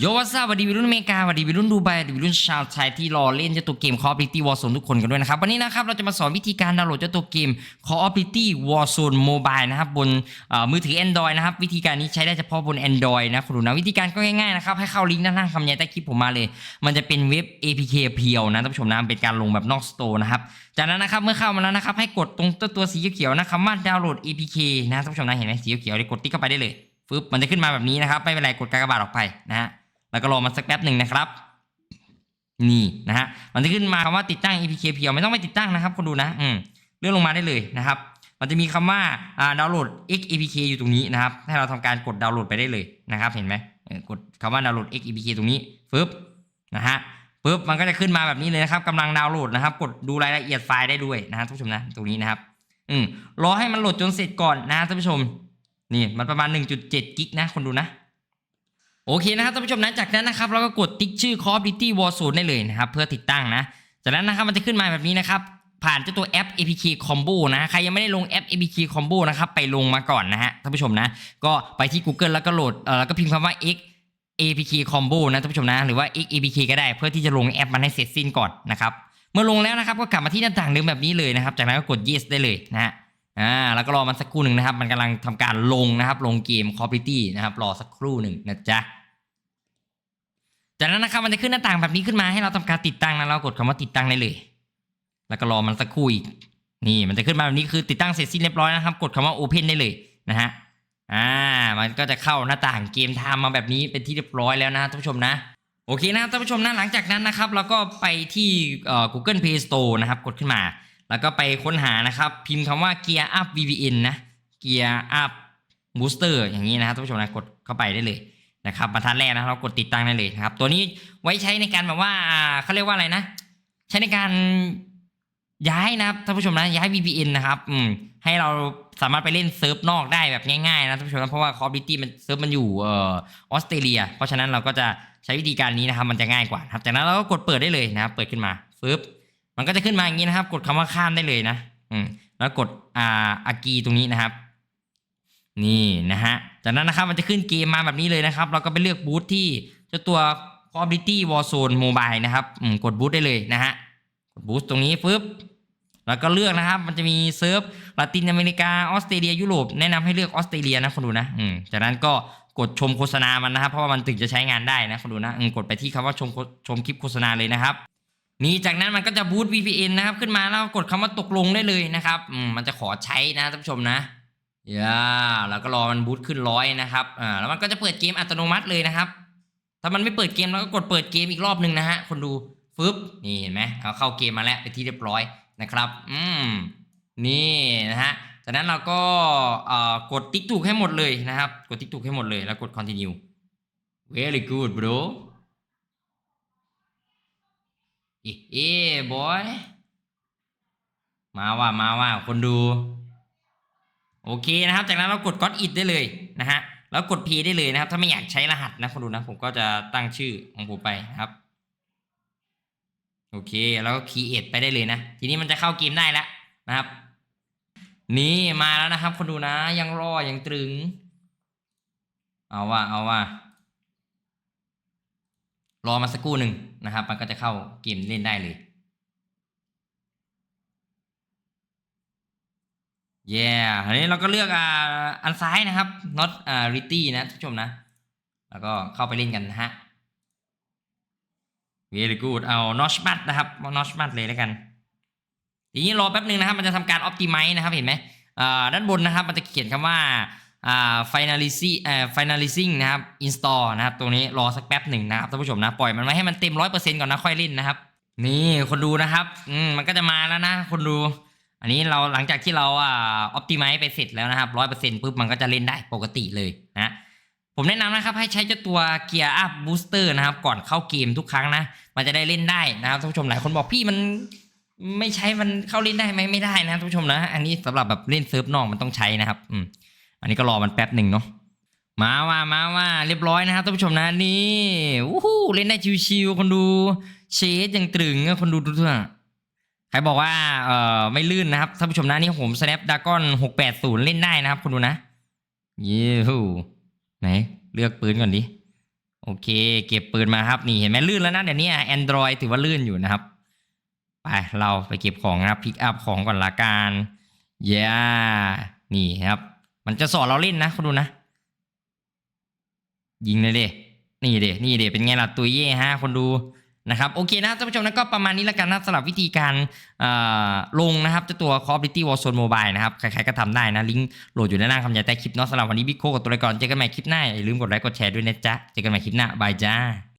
โยวัสวัสดีวิรุ่นอเมริกาสวัสดีวิรุ่นดูไบสวัสดีวิรุ่นชาวไทยที่รอเล่นเจ้าตัวเกม Call of Duty Warzone ทุกคนกันด้วยนะครับ วันนี้นะครับเราจะมาสอนวิธีการดาวน์โหลดเจ้าตัวเกม Call of Duty Warzone Mobile นะครับบนมือถือ Android นะครับวิธีการนี้ใช้ได้เฉพาะบน Android นะคุณดูนะวิธีการก็ง่ายๆนะครับให้เข้าลิงก์ด้านล่างคำบรรยายใต้คลิปผมมาเลย มันจะเป็นเว็บ APK เพียวนะท่านผู้ชมนะเป็นการลงแบบนอกสโตร์นะครับจากนั้นนะครับเมื่อเข้ามาแล้วนะครับให้กดตรงตัวตวสีเขียวๆนะคำว่าดาวน์โหลด APK นะท่านผู้ชมนะเห็นไหมสีเขียวๆเลยกดติ๊กเข้าไปได้เลยฟึบมันจะขึ้นมาแบบนี้นะครับไม่เป็นไรกดกากบาทออกไปนะฮะ แล้วก็รอมันสักแป๊บหนึ่งนะครับ นี่นะฮะมันจะขึ้นมาคำว่าติดตั้ง APK เพียวไม่ต้องไปติดตั้งนะครับคนดูนะอืมเลื่อนลงมาได้เลยนะครับ มันจะมีคำว่าอ่าดาวน์โหลด X APK อยู่ตรงนี้นะครับ ให้เราทำการกดดาวน์โหลดไปได้เลยนะครับ เห็นไหมกดคำว่าดาวน์โหลด X APK ตรงนี้ฟึบนะฮะปึ๊บมันก็จะขึ้นมาแบบนี้เลยนะครับกำลังดาวน์โหลดนะครับ กดดูรายละเอียดไฟล์ได้ด้วยนะครับท่านผู้ชมนะตรงนี้นะครับ อืมรอให้มันโหลดจนเสร็จก่อนนะท่านผู้ชม นี่มันประมาณ 1.7 กิกนะคนดูนะ โอเคนะครับท่านผู้ชมนะจากนั้นนะครับเราก็กดติ๊กชื่อ Call of Duty Warzone ได้เลยนะครับเพื่อติดตั้งนะ จากนั้นนะครับมันจะขึ้นมาแบบนี้นะครับผ่านเจ้าตัวแอป APK Combo นะใครยังไม่ได้ลงแอป APK Combo นะครับไปลงมาก่อนนะฮะท่านผู้ชมนะ ก็ไปที่ Google แล้วก็โหลดเอ่อแล้วก็พิมพ์คำว่า X APK Combo นะท่านผู้ชมนะหรือว่า X APK ก็ได้เพื่อที่จะลงแอปมันให้เสร็จสิ้นก่อนนะครับเมื่อลงแล้วนะครับก็กลับมาที่หน้าต่างเดิมแบบนี้เลยนะครับจากนั้นก็กด yes ได้เลยนะฮะ อ่าแล้วก็รอมันสักครู่หนึ่งนะครับ มันกำลังทำการลงนะครับ ลงเกม Call of Duty นะครับ รอสักครู่หนึ่งนะจ๊ะจากนั้นนะครับมันจะขึ้นหน้าต่างแบบนี้ขึ้นมาให้เราทำการติดตั้งนะเรากดคำว่าติดตั้งได้เลย แล้วก็รอมันสักครู่อีกนี่มันจะขึ้นมาแบบนี้คือติดตั้งเสร็จสิ้นเรียบร้อยนะครับ กดคำว่า Open ได้เลยนะฮะอ่ามันก็จะเข้าหน้าต่างเกมทม์มาแบบนี้เป็นที่เรียบร้อยแล้วนะท่านผู้ชมนะโอเคนะครับท่านผู้ชมนะหลังจากนั้นนะครับเราก็ไปที่เอ่อ Google Play Store นะครับ กดขึ้นมา แล้วก็ไปค้นหานะครับ พิมพ์คำว่า Gear Up VPN นะ Gear Up Booster อย่างนี้นะครับท่านผู้ชมนะกดเข้าไปได้เลยนะครับบรรทัดแรกนะเรากดติดตั้งได้เลยนะครับ ตัวนี้ไว้ใช้ในการแบบว่าเขาเรียกว่าอะไรนะ ใช้ในการย้ายนะครับท่านผู้ชมนะย้าย VPN นะครับอืมให้เราสามารถไปเล่นเซิร์ฟนอกได้แบบง่ายๆนะท่านผู้ชมนะเพราะว่า Call of Duty มันเซิร์ฟมันอยู่อออสเตรเลีย เพราะฉะนั้นเราก็จะใช้วิธีการนี้นะครับมันจะง่ายกว่าครับจากนั้นเราก็กดเปิดได้เลยนะครับเปิดขึ้นมาฟึบ มันก็จะขึ้นมาอย่างนี้นะครับ กดคำว่าข้ามได้เลยนะ อืมแล้วกดอ่าอากีตรงนี้นะครับ นี่นะฮะ จากนั้นนะครับมันจะขึ้นเกมมาแบบนี้เลยนะครับ เราก็ไปเลือกบูธที่เจ้าตัว Call of Duty Warzone Mobile นะครับอืมกดบูธได้เลยนะฮะ กดบูธตรงนี้ปึ๊บแล้วก็เลือกนะครับ มันจะมีเซิร์ฟลาตินอเมริกา ออสเตรเลีย ยุโรป แนะนำให้เลือกออสเตรเลียนะคนดูนะ อืม จากนั้นก็กดชมโฆษณามันนะครับ เพราะว่ามันถึงจะใช้งานได้นะคนดูนะ อืม กดไปที่คำว่าชมชมคลิปโฆษณาเลยนะครับ นี่จากนั้นมันก็จะบูต VPN นะครับ ขึ้นมาแล้วกดคำว่าตกลงได้เลยนะครับอืมมันจะขอใช้นะท่านผู้ชมนะย่าแล้วก็รอมันบูตขึ้นร้อยนะครับอ่าแล้วมันก็จะเปิดเกมอัตโนมัติเลยนะครับ ถ้ามันไม่เปิดเกมเราก็กดเปิดเกมอีกรอบหนึ่งนะฮะคนดูฟึบนี่เห็นไหมเอาเข้าเกมมาแล้วไปที่เรียบร้อยนะครับ อืมนี่นะฮะจากนั้นเราก็เอ่อกดติ๊กถูกให้หมดเลยนะครับ กดติ๊กถูกให้หมดเลยแล้วกด continue very good bro เอ๊ะเอบอย มาว่ามาว่าคนดู โอเคนะครับ จากนั้นเรากด got it ได้เลยนะฮะ แล้วกด P ได้เลยนะครับ ถ้าไม่อยากใช้รหัสนะคนดูนะ ผมก็จะตั้งชื่อของผมไปครับ โอเค แล้วก็ create ไปได้เลยนะ ทีนี้มันจะเข้าเกมได้แล้วนะครับ นี่มาแล้วนะครับ คนดูนะ ยังรอ ยังตรึง เอาว่า เอาว่า รอมาสักครู่หนึ่ง นะครับ มันก็จะเข้าเกมเล่นได้เลย เย้อันนี้เราก็เลือกอ่าอันซ้ายนะครับ not อ่า ready นะทุกผู้ชมนะ แล้วก็เข้าไปเล่นกันนะฮะ very good เอา notch mat นะครับ notch mat เลยแล้วกันทีนี้รอแป๊บหนึ่งนะครับ มันจะทำการ optimize นะครับ เห็นไหมอ่าด้านบนนะครับ มันจะเขียนคำว่า อ่า finalizing เอ่อ finalizing นะครับ install นะครับตรงนี้รอสักแป๊บหนึ่งนะครับท่านผู้ชมนะปล่อยมันไว้ให้มันเต็มร้อยเปอร์เซ็นต์ก่อนนะค่อยเล่นนะครับ นี่คนดูนะครับอืมมันก็จะมาแล้วนะคนดู อันนี้เราหลังจากที่เราอ่า optimize ไปเสร็จแล้วนะครับร้อยเปอร์เซ็นต์ปุ๊บมันก็จะเล่นได้ปกติเลยนะผมแนะนำนะครับให้ใช้เจ้าตัว Gear Up Booster นะครับก่อนเข้าเกมทุกครั้งนะ มันจะได้เล่นได้นะครับท่านผู้ชมหลายคนบอกพี่มันไม่ใช้มันเข้าเล่นได้ไหมไม่ได้นะท่านผู้ชมนะ อันนี้สำหรับแบบเล่นเซิร์ฟนอกมันต้องใช้นะครับ อืม อันนี้ก็รอมันแป๊บหนึ่งเนาะมาว่ามาว่าเรียบร้อยนะครับท่านผู้ชมนะนี่วู้ฮู้เล่นได้ชิวๆคนดูเชดยังตรึงอะคนดูดูเถอะใครบอกว่าเอ่อไม่ลื่นนะครับท่านผู้ชมนะนี่ผม Snapdragon 680 เล่นได้นะครับคนดูนะเย้ฮูไหนเลือกปืนก่อนดิโอเค เก็บปืนมาครับนี่เห็นไหมลื่นแล้วนะเดี๋ยวนี้แอนดรอยถือว่าลื่นอยู่นะครับ ไปเราไปเก็บของนะครับพิกอัพของก่อนละกันเย้นี่ครับ มันจะสอนเราเล่นนะคุณดูนะ ยิงเลยเดนี่เดนี่เดเป็นไงล่ะตัวเย่ฮะคนดูนะครับโอเคนะท่านผู้ชมนะก็ประมาณนี้แล้วกันนะสำหรับวิธีการลงนะครับเจ้าตัว Call of Duty Warzone Mobile นะครับใครๆก็ทำได้นะลิงก์โหลดอยู่ด้านล่างคำยาใต้คลิปเนาะสำหรับวันนี้บิ๊กโคกับตัวละครเจอกันใหม่คลิปหน้าอย่าลืมกดไลค์กดแชร์ด้วยนะจ๊ะเจอกันใหม่คลิปหน้าบายจ้า